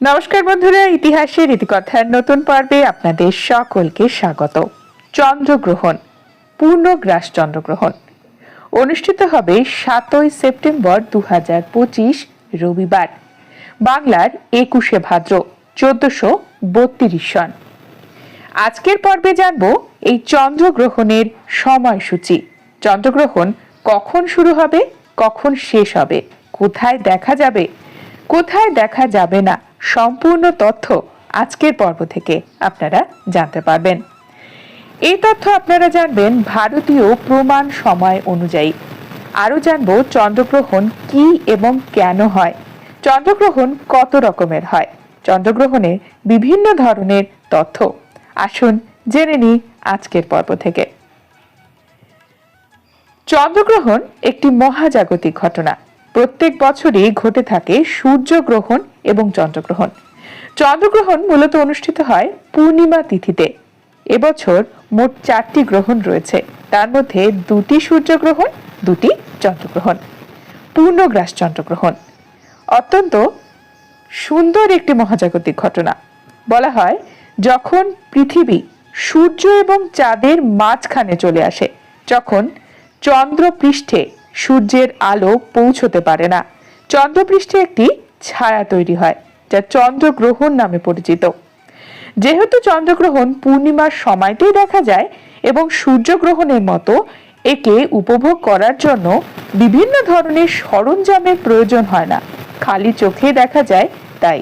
নমস্কার বন্ধুরা ইতিহাসের ইতিকথার নতুন পর্বে আপনাদের সকলকে স্বাগত। চন্দ্রগ্রহণ, পূর্ণগ্রাস চন্দ্রগ্রহণ। অনুষ্ঠিত হবে সাতই সেপ্টেম্বর দু রবিবার, বাংলার একুশে ভাদ্র, চোদ্দশো বত্রিশ সন। আজকের পর্বে জানব এই চন্দ্রগ্রহণের সময়সূচি। চন্দ্রগ্রহণ কখন শুরু হবে, কখন শেষ হবে, কোথায় দেখা যাবে, কোথায় দেখা যাবে না সম্পূর্ণ তথ্য আজকের পর্ব থেকে আপনারা জানতে পারবেন। এই তথ্য আপনারা জানবেন ভারতীয় প্রমাণ সময় অনুযায়ী। আরও জানব চন্দ্রগ্রহণ কি এবং কেন হয়। চন্দ্রগ্রহণ কত রকমের হয়? চন্দ্রগ্রহণের বিভিন্ন ধরনের তথ্য। আসুন জেনে নিই আজকের পর্ব থেকে। চন্দ্রগ্রহণ একটি মহাজাগতিক ঘটনা। প্রত্যেক বছরই ঘটে থাকে সূর্যগ্রহণ এবং চন্দ্রগ্রহণ। চন্দ্রগ্রহণ মূলত অনুষ্ঠিত হয় পূর্ণিমা তিথিতে। এবছর মোট চারটি গ্রহণ রয়েছে। তার মধ্যে দুটি সূর্যগ্রহণ, দুটি চন্দ্রগ্রহণ। পূর্ণগ্রাস চন্দ্রগ্রহণ। অত্যন্ত সুন্দর একটি মহাজাগতিক ঘটনা। বলা হয়, যখন পৃথিবী সূর্য এবং চাঁদের মাঝখানে চলে আসে যখন চন্দ্রপৃষ্ঠে সূর্যের আলো পৌঁছতে পারে না। চন্দ্রপৃষ্ঠে একটি ছায়া তৈরি হয়, যা চন্দ্রগ্রহণ নামে পরিচিত। যেহেতু চন্দ্রগ্রহণ পূর্ণিমার সময়তেই দেখা যায় এবং সূর্যগ্রহণের মতো একে উপভোগ করার জন্য বিভিন্ন ধরনের সরঞ্জামের প্রয়োজন হয় না, খালি চোখে দেখা যায় তাই।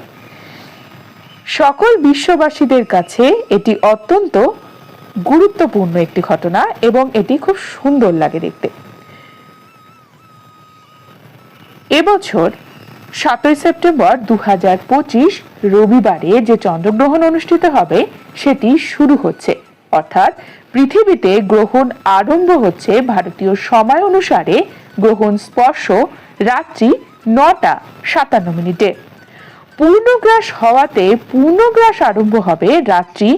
সকল বিশ্ববাসীদের কাছে এটি অত্যন্ত গুরুত্বপূর্ণ একটি ঘটনা এবং এটি খুব সুন্দর লাগে দেখতে। এবছর সাতই সেপ্টেম্বর দু হাজার পঁচিশ রবিবারে যে চন্দ্রগ্রহণ অনুষ্ঠিত হবে, সেটি শুরু হচ্ছে। অর্থাৎ পৃথিবীতে গ্রহণ আরম্ভ হচ্ছে ভারতীয় সময় অনুসারে গ্রহণ স্পর্শ রাত্রি নটা সাতান্ন মিনিটে। পূর্ণগ্রাস হওয়াতে পূর্ণগ্রাস আরম্ভ হবে রাত্রি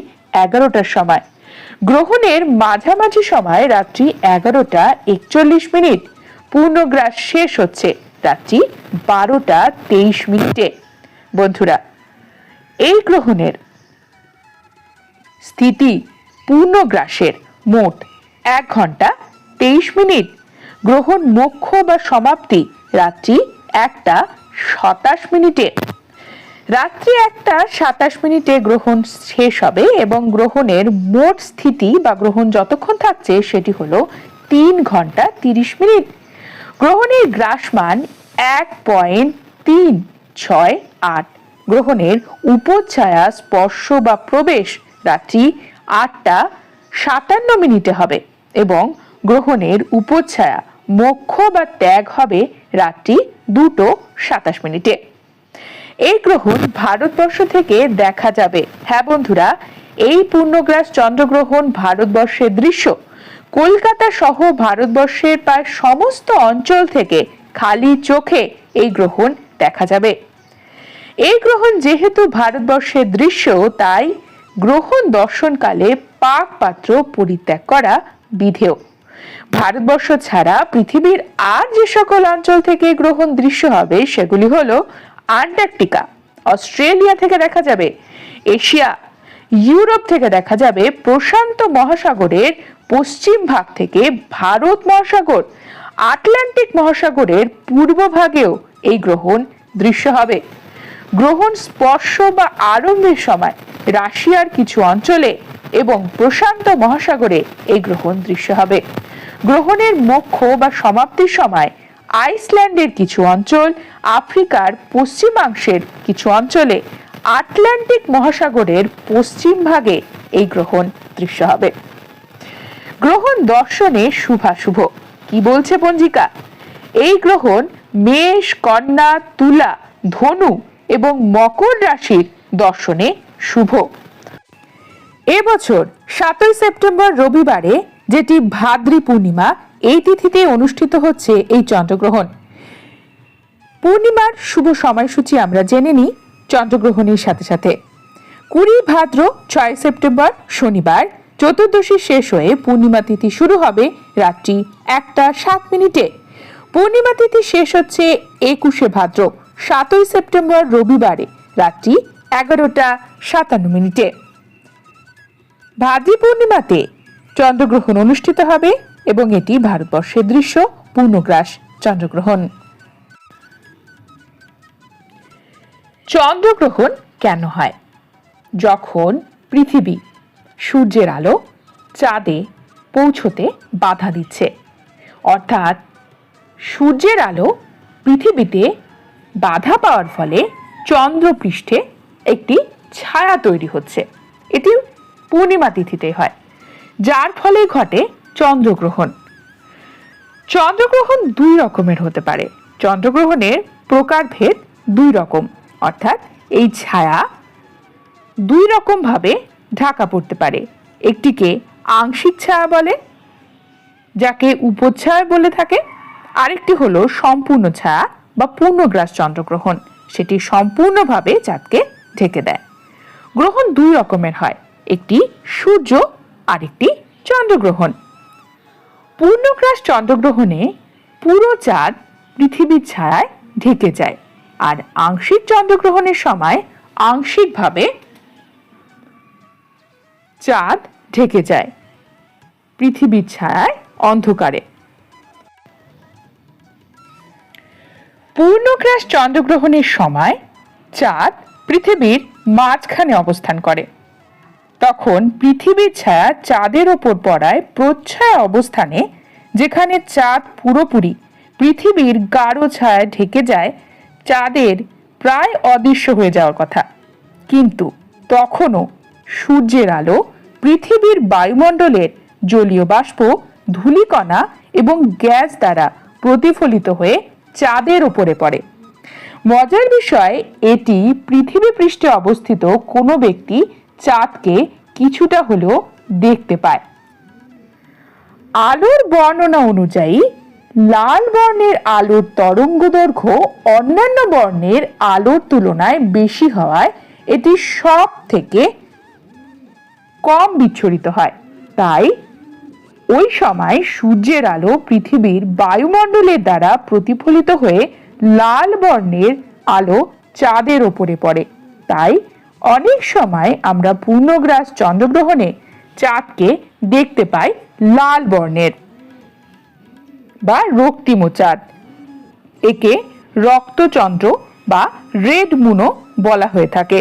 এগারোটার সময়। গ্রহণের মাঝামাঝি সময় রাত্রি এগারোটা একচল্লিশ মিনিট। পূর্ণগ্রাস শেষ হচ্ছে। রাত্রি বারোটা তেইশ মিনিটে। বন্ধুরা, এই গ্রহণের স্থিতি পূর্ণগ্রাসের মোট এক ঘণ্টা তেইশ মিনিট। গ্রহণ মোক্ষ বা সমাপ্তি রাত্রি একটা সাতাশ মিনিটে। রাত্রি একটা সাতাশ মিনিটে গ্রহণ শেষ হবে এবং গ্রহণের মোট স্থিতি বা গ্রহণ যতক্ষণ থাকছে সেটি হলো তিন ঘণ্টা তিরিশ মিনিট। গ্রহণের গ্রাসমান এক পয়েন্ট তিন ছয় আট। গ্রহণের উপচ্ছায়া, স্পর্শ বা প্রবেশ রাত্রি আটটা সাতান্ন মিনিটে হবে এবং গ্রহণের উপচ্ছায়া, মোক্ষ বা ত্যাগ হবে রাত্রি দুটো সাতাশ মিনিটে। এই গ্রহণ ভারতবর্ষ থেকে দেখা যাবে। হ্যাঁ বন্ধুরা, এই পূর্ণগ্রাস চন্দ্রগ্রহণ ভারতবর্ষের দৃশ্য। কলকাতা সহ ভারতবর্ষের প্রায় সমস্ত অঞ্চল থেকে খালি চোখে এই গ্রহণ দেখা যাবে। এই গ্রহণ যেহেতু ভারতবর্ষের দৃশ্য, তাই গ্রহণ দর্শনকালে পাক পাত্র পরিত্যাগ করা বিধেয়। ভারতবর্ষ ছাড়া পৃথিবীর আর যে সকল অঞ্চল থেকে গ্রহণ দৃশ্য হবে, সেগুলি হল আন্টার্কটিকা, অস্ট্রেলিয়া থেকে দেখা যাবে, এশিয়া, ইউরোপ থেকে দেখা যাবে প্রশান্ত মহাসাগরের পশ্চিম ভাগ থেকে ভারত মহাসাগর, আটলান্টিক মহাসাগরের পূর্ব ভাগেও এই গ্রহণ দৃশ্য হবে। গ্রহণ স্পর্শ বা আরম্ভের সময় রাশিয়ার কিছু অঞ্চলে এবং প্রশান্ত মহাসাগরে এই গ্রহণ দৃশ্য হবে। গ্রহণের মোক্ষ বা সমাপ্তির সময় আইসল্যান্ডের কিছু অঞ্চল, আফ্রিকার পশ্চিমাংশের কিছু অঞ্চলে আটলান্টিক মহাসাগরের পশ্চিম ভাগে এই গ্রহণ দৃশ্য হবে। গ্রহণ দর্শনে শুভাশুভ। কি বলছে পঞ্জিকা? এই গ্রহণ মেষ, কন্যা, তুলা, ধনু এবং মকর রাশির দর্শনে শুভ। এবছর সাতই সেপ্টেম্বর রবিবারে যেটি ভাদ্রী পূর্ণিমা, এই তিথিতে অনুষ্ঠিত হচ্ছে এই চন্দ্রগ্রহণ। পূর্ণিমার শুভ সময়সূচি আমরা জেনে নিই চন্দ্রগ্রহণের সাথে সাথে। কুড়ি ভাদ্র ছয় সেপ্টেম্বর শনিবার চতুর্দশী শেষ হয়ে পূর্ণিমা তিথি শুরু হবে রাত্রি একটা সাত মিনিটে। পূর্ণিমা তিথি শেষ হচ্ছে একুশে ভাদ্র, সাতই সেপ্টেম্বর রবিবারে, রাত্রি এগারোটা সাতান্ন মিনিটে। ভাদ্রী পূর্ণিমাতে চন্দ্রগ্রহণ অনুষ্ঠিত হবে এবং এটি ভারতবর্ষের দৃশ্য, পূর্ণগ্রাস, চন্দ্রগ্রহণ। চন্দ্রগ্রহণ কেন হয়? যখন পৃথিবী সূর্যের আলো চাঁদে পৌঁছতে বাধা দিচ্ছে। অর্থাৎ সূর্যের আলো পৃথিবীতে বাধা পাওয়ার ফলে চন্দ্রপৃষ্ঠে একটি ছায়া তৈরি হচ্ছে। এটি পূর্ণিমা তিথিতে হয়, যার ফলে ঘটে চন্দ্রগ্রহণ। চন্দ্রগ্রহণ দুই রকমের হতে পারে। চন্দ্রগ্রহণের প্রকারভেদ দুই রকম, অর্থাৎ এই ছায়া দুই রকম ভাবে ঢাকা পড়তে পারে। একটিকে আংশিক ছায়া বলে, যাকে উপচ্ছায়া বলে থাকে। আরেকটি হলো সম্পূর্ণ ছায়া বা পূর্ণগ্রাস চন্দ্রগ্রহণ। সেটি সম্পূর্ণভাবে চাঁদকে ঢেকে দেয়। গ্রহণ দুই রকমের হয়, একটি সূর্য আরেকটি চন্দ্রগ্রহণ। পূর্ণগ্রাস চন্দ্রগ্রহণে পুরো চাঁদ পৃথিবীর ছায়ায় ঢেকে যায়, আর আংশিক চন্দ্রগ্রহণের সময় আংশিকভাবে চাঁদ ঢেকে যায়। পৃথিবীর ছায়ায় অন্ধকারে। পূর্ণগ্রাস চন্দ্রগ্রহণের সময় চাঁদ পৃথিবীর মাঝখানে অবস্থান করে। তখন পৃথিবীর ছায়া চাঁদের ওপর পড়ায় প্রচ্ছায়া অবস্থানে, যেখানে চাঁদ পুরোপুরি পৃথিবীর গাঢ় ছায়া ঢেকে যায়, চাঁদের প্রায় অদৃশ্য হয়ে যাওয়ার কথা। কিন্তু তখনও সূর্যের আলো পৃথিবীর বায়ুমণ্ডলের জলীয় বাষ্প, ধূলিকণা এবং গ্যাস দ্বারা প্রতিফলিত হয়ে চাঁদের ওপরে পড়ে। মজার বিষয়, এটি পৃথিবী পৃষ্ঠে অবস্থিত কোনো ব্যক্তি চাঁদকে কিছুটা হলেও দেখতে পায়। আলোর বর্ণনা অনুযায়ী, লাল বর্ণের আলোর তরঙ্গ দৈর্ঘ্য অন্যান্য বর্ণের আলোর তুলনায় বেশি হওয়ায় এটি সব থেকে কম বিচ্ছরিত হয়। তাই ওই সময় সূর্যের আলো পৃথিবীর বায়ুমণ্ডলের দ্বারা প্রতিফলিত হয়ে লাল বর্ণের আলো চাঁদের ওপরে পড়ে। তাই অনেক সময় আমরা পূর্ণগ্রাস চন্দ্রগ্রহণে চাঁদকে দেখতে পাই লাল বর্ণের বা রক্তিম চাঁদ। একে রক্তচন্দ্র বা রেড মুনো বলা হয়ে থাকে।